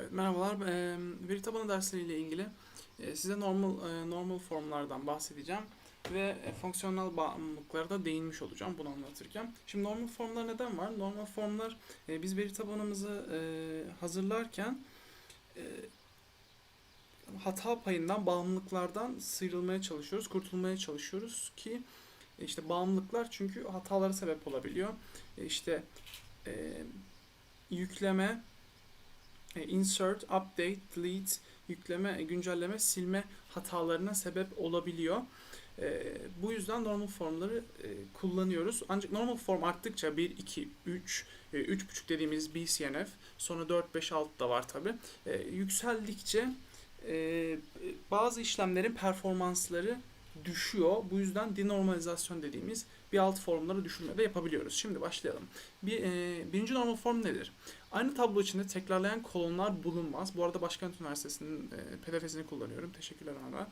Evet, merhabalar. Veri tabanı dersleriyle ilgili size normal normal formlardan bahsedeceğim ve e, fonksiyonel bağımlılıklara da değinmiş olacağım bunu anlatırken. Şimdi normal formlar neden var? Normal formlar e, biz veri tabanımızı e, hazırlarken hata payından, bağımlılıklardan sıyrılmaya çalışıyoruz, kurtulmaya çalışıyoruz ki işte bağımlılıklar çünkü hatalara sebep olabiliyor. İşte yükleme, insert, update, delete, yükleme, e, güncelleme, silme hatalarına sebep olabiliyor. E, bu yüzden normal formları e, kullanıyoruz. Ancak normal form arttıkça 1, 2, 3, e, 3.5 dediğimiz BCNF, sonra 4, 5, 6 da var tabi. E, yükseldikçe e, bazı işlemlerin performansları düşüyor. Bu yüzden denormalizasyon dediğimiz bir alt formları düşürme de yapabiliyoruz. Şimdi başlayalım. Bir, e, birinci normal form nedir? Aynı tablo içinde tekrarlayan kolonlar bulunmaz. Bu arada Başkent Üniversitesi'nin e, PDF'sini kullanıyorum. Teşekkürler ona.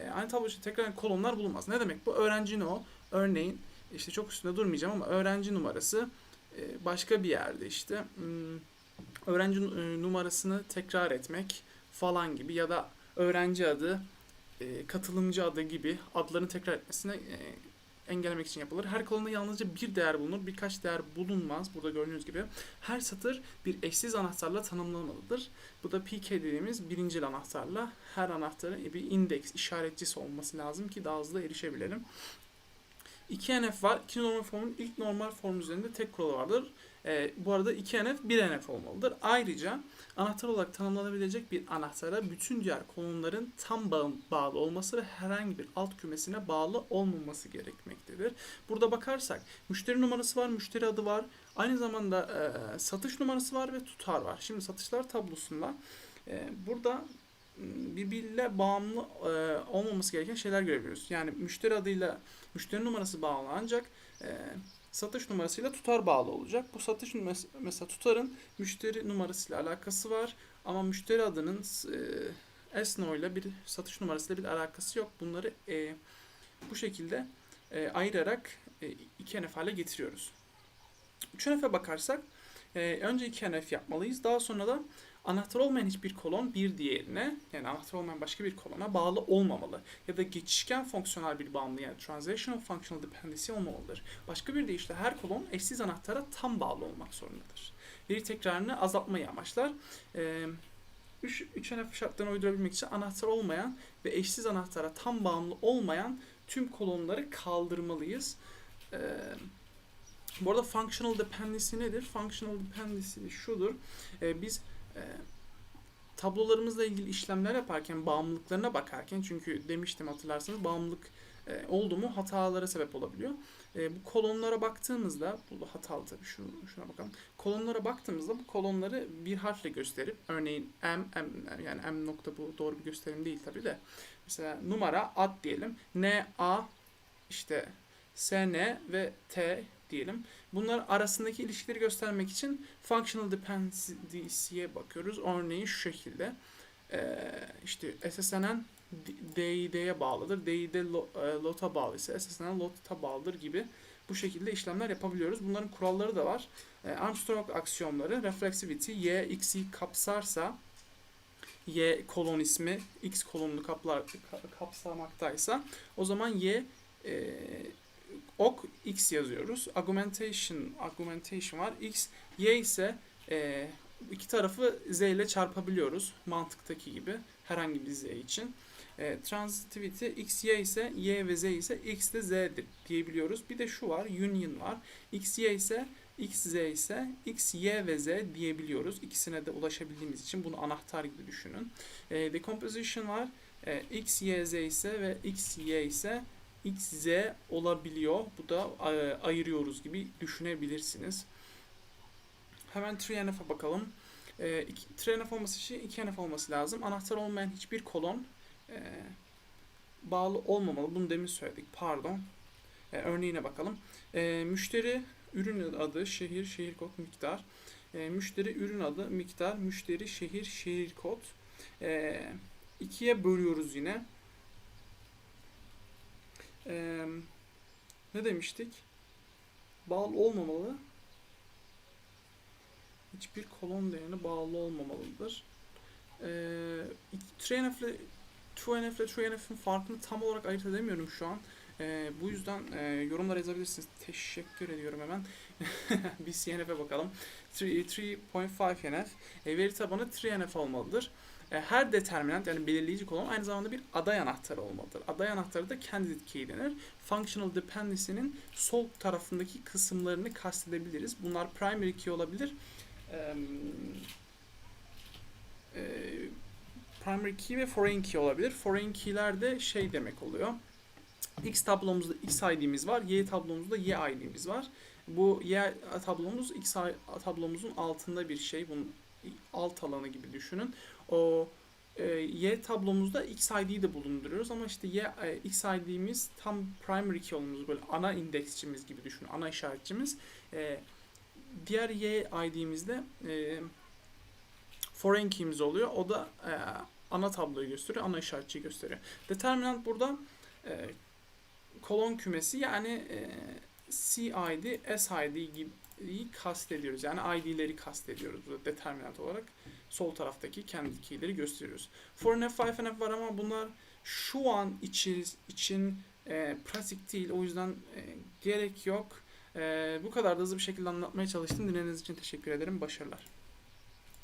E, aynı tablo içinde tekrarlayan kolonlar bulunmaz. Ne demek bu? Öğrenci no. Örneğin işte çok üstünde durmayacağım ama öğrenci numarası e, başka bir yerde işte hmm, öğrenci e, numarasını tekrar etmek falan gibi ya da öğrenci adı, e, katılımcı adı gibi adların tekrar etmesine e, engellemek için yapılır. Her kolonda yalnızca bir değer bulunur, birkaç değer bulunmaz. Burada gördüğünüz gibi her satır bir eşsiz anahtarla tanımlanmalıdır. Bu da PK dediğimiz birincil anahtarla her anahtarın bir indeks işaretçisi olması lazım ki daha hızlı erişebilelim. 2NF var. 2 normal formun ilk normal form üzerinde tek kuralı vardır. E, bu arada 2NF 1NF olmalıdır. Ayrıca anahtar olarak tanımlanabilecek bir anahtara bütün diğer kolonların tam bağ- bağlı olması ve herhangi bir alt kümesine bağlı olmaması gerekmektedir. Burada bakarsak müşteri numarası var, müşteri adı var. Aynı zamanda e, satış numarası var ve tutar var. Şimdi satışlar tablosunda e, burada birbiriyle bağımlı e, olmaması gereken şeyler görebiliyoruz. Yani müşteri adıyla müşteri numarası bağlı ancak e, satış numarasıyla tutar bağlı olacak. Bu satış numarası mesela tutarın müşteri numarasıyla alakası var ama müşteri adının e, Esno ile bir satış numarasıyla bir alakası yok. Bunları e, bu şekilde e, ayırarak e, iki NF hale getiriyoruz. 3 NF'e bakarsak e, önce 2 NF yapmalıyız. Daha sonra da anahtar olmayan hiçbir kolon bir diğerine yani anahtar olmayan başka bir kolona bağlı olmamalı. Ya da geçişken fonksiyonel bir bağımlı yani transitional functional dependency olmamalıdır. Başka bir deyişle her kolon eşsiz anahtara tam bağlı olmak zorundadır. Veri tekrarını azaltmayı amaçlar. Ee, 3, 3 NF şartlarını uydurabilmek için anahtar olmayan ve eşsiz anahtara tam bağımlı olmayan tüm kolonları kaldırmalıyız. Ee, bu arada functional dependency nedir? Functional dependency şudur. Ee, biz e, tablolarımızla ilgili işlemler yaparken, bağımlılıklarına bakarken çünkü demiştim hatırlarsanız bağımlılık e, oldu mu hatalara sebep olabiliyor. E, bu kolonlara baktığımızda, bu hatalı tabii şunu, şuna bakalım. Kolonlara baktığımızda bu kolonları bir harfle gösterip örneğin M, M yani M nokta bu doğru bir gösterim değil tabii de. Mesela numara ad diyelim. N, A işte S, N ve T diyelim. Bunlar arasındaki ilişkileri göstermek için functional dependency'ye bakıyoruz. Örneğin şu şekilde. Ee, işte SSN'en DID'ye bağlıdır. DID e, lot'a bağlı ise SSN'en lot'a bağlıdır gibi bu şekilde işlemler yapabiliyoruz. Bunların kuralları da var. Ee, Armstrong aksiyonları reflexivity y x'i kapsarsa y kolon ismi x kolonunu kaplar, ka- kapsamaktaysa o zaman y e, ok x yazıyoruz. Argumentation argumentation var. x y ise e, iki tarafı z ile çarpabiliyoruz. Mantıktaki gibi herhangi bir z için. E, transitivity x y ise y ve z ise x de z'dir diyebiliyoruz. Bir de şu var union var. x y ise x z ise x y ve z diyebiliyoruz. İkisine de ulaşabildiğimiz için bunu anahtar gibi düşünün. E, decomposition var. E, x y z ise ve x y ise x, olabiliyor. Bu da e, ayırıyoruz gibi düşünebilirsiniz. Hemen 3NF'e bakalım. E, 3NF olması için 2NF olması lazım. Anahtar olmayan hiçbir kolon e, bağlı olmamalı. Bunu demin söyledik. Pardon. E, örneğine bakalım. Müşteri ürün adı, şehir, şehir kod, miktar. Müşteri ürün adı, miktar, müşteri şehir, şehir kod. E, bölüyoruz yine. Ee, ne demiştik? Bağlı olmamalı. Hiçbir kolon değerine bağlı olmamalıdır. E, 3NF ile 2NF ile 3NF'in farkını tam olarak ayırt edemiyorum şu an. E, bu yüzden e, yorumlara yazabilirsiniz. Teşekkür ediyorum hemen. bir CNF'e bakalım. 3 3.5 NF. E, veri tabanı 3NF olmalıdır. E, her determinant yani belirleyici kolon aynı zamanda bir aday anahtarı olmalıdır. Aday anahtarı da candidate key denir. Functional dependency'nin sol tarafındaki kısımlarını kastedebiliriz. Bunlar primary key olabilir. E, primary key ve foreign key olabilir. Foreign key'ler de şey demek oluyor. X tablomuzda X ID'miz var. Y tablomuzda Y ID'miz var. Bu Y tablomuz X tablomuzun altında bir şey. Bunun alt alanı gibi düşünün. O e, Y tablomuzda X de bulunduruyoruz ama işte Y e, X tam primary key olduğumuz böyle ana indeksçimiz gibi düşünün. Ana işaretçimiz. E, diğer Y ID'mizde e, foreign key'imiz oluyor. O da e, ana tabloyu gösteriyor, ana işaretçiyi gösteriyor. Determinant burada e, kolon kümesi yani e, CID, SID gibi kastediyoruz. Yani ID'leri kastediyoruz burada determinant olarak. Sol taraftaki kendi key'leri gösteriyoruz. 4NF, 5NF var ama bunlar şu an için, için e, pratik değil. O yüzden e, gerek yok. E, bu kadar da hızlı bir şekilde anlatmaya çalıştım. Dinlediğiniz için teşekkür ederim. Başarılar.